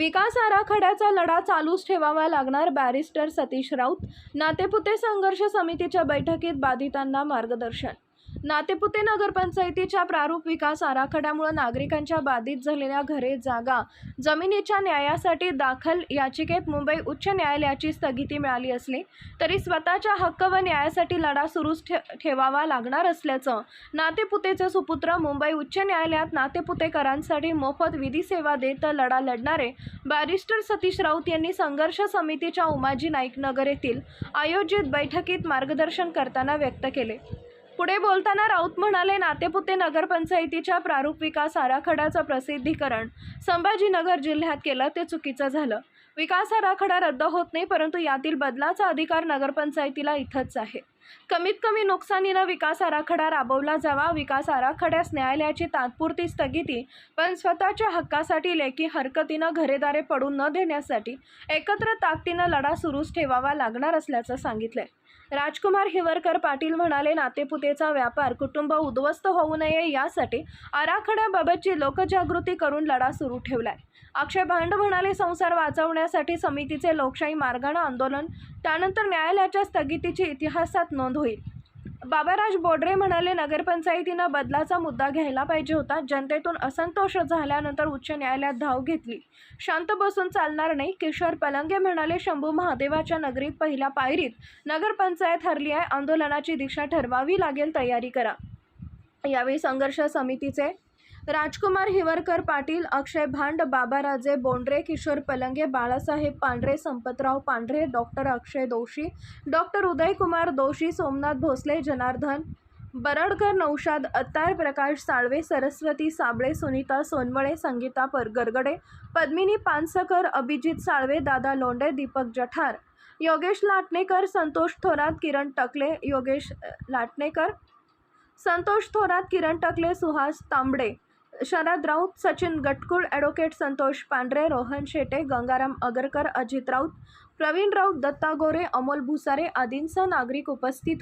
विकास आराखड्याचा लढा चालूच ठेवावा लागणार बॅरिस्टर सतीश राऊत. नातेपुते संघर्ष समितीच्या बैठकीत बाधितांना मार्गदर्शन नातेपुते नगरपंचायतीच्या प्रारूप विकास आराखड्यामुळे नागरिकांच्या बाधित झालेल्या घरे जागा जमिनीच्या न्यायासाठी दाखल याचिकेत मुंबई उच्च न्यायालयाची स्थगिती मिळाली असली तरी स्वतःच्या हक्क व न्यायासाठी लढा सुरूच ठे ठेवावा लागणार असल्याचं नातेपुतेचे सुपुत्र मुंबई उच्च न्यायालयात नातेपुतेकरांसाठी मोफत विधी सेवा देत लढा लढणारे बॅरिस्टर सतीश राऊत यांनी संघर्ष समितीच्या उमाजी नाईक नगर येथील आयोजित बैठकीत मार्गदर्शन करताना व्यक्त केले. पुढे बोलताना राऊत म्हणाले नातेपुते नगरपंचायतीच्या प्रारूप विकास आराखड्याचं प्रसिद्धीकरण संभाजीनगर जिल्ह्यात केलं ते चुकीचं झालं. विकास आराखडा रद्द होत नाही परंतु यातील बदलाचा अधिकार नगरपंचायतीला इथंच आहे. कमीत कमी नुकसानीनं विकास आराखडा राबवला जावा. विकास आराखड्यास न्यायालयाची तात्पुरती स्थगिती पण स्वतःच्या हक्कासाठी लेखी हरकतीनं घरेदारे पडून न देण्यासाठी एकत्र ताकदीनं लढा सुरूच ठेवावा लागणार असल्याचं सांगितलंय. राजकुमार हिवरकर पाटील म्हणाले नातेपुतेचा व्यापार कुटुंब उद्ध्वस्त होऊ नये यासाठी आराखड्याबाबतची लोकजागृती करून लढा सुरू ठेवलाय. अक्षय भांड म्हणाले संसार वाचवण्यासाठी समितीचे लोकशाही मार्गानं आंदोलन त्यानंतर न्यायालयाच्या स्थगितीची इतिहासात नोंद होईल. बाबाराज बोडरे म्हणाले नगरपंचायतीनं बदलाचा मुद्दा घ्यायला पाहिजे होता. जनतेतून असंतोष झाल्यानंतर उच्च न्यायालयात धाव घेतली. शांत बसून चालणार नाही. किशोर पलंगे म्हणाले शंभू महादेवाच्या नगरीत पहिल्या पायरीत नगरपंचायत हरली आहे. आंदोलनाची दिशा ठरवावी लागेल. तयारी करा. यावेळी संघर्ष समितीचे राजकुमार हिवरकर पाटील अक्षय भांड बाबाराजे बोंड्रे किशोर पलंगे बाळासाहेब पांढरे संपतराव पांढरे डॉक्टर अक्षय दोशी डॉक्टर उदयकुमार दोशी सोमनाथ भोसले जनार्दन बरडकर नौशाद अत्तार प्रकाश साळवे सरस्वती साबळे सुनीता सोनवळे संगीता पर गरगडे पद्मिनी पानसकर अभिजित साळवे दादा लोंडे दीपक जठार योगेश लाटणेकर संतोष थोरात किरण टकले योगेश लाटणेकर संतोष थोरात किरण टकले सुहास तांबडे शरद राऊत सचिन गटकुळ ॲडव्होकेट संतोष पांढरे रोहन शेटे गंगाराम अगरकर अजित राऊत प्रवीण राऊत दत्ता गोरे अमोल भुसारे आदींसह नागरिक उपस्थित होते.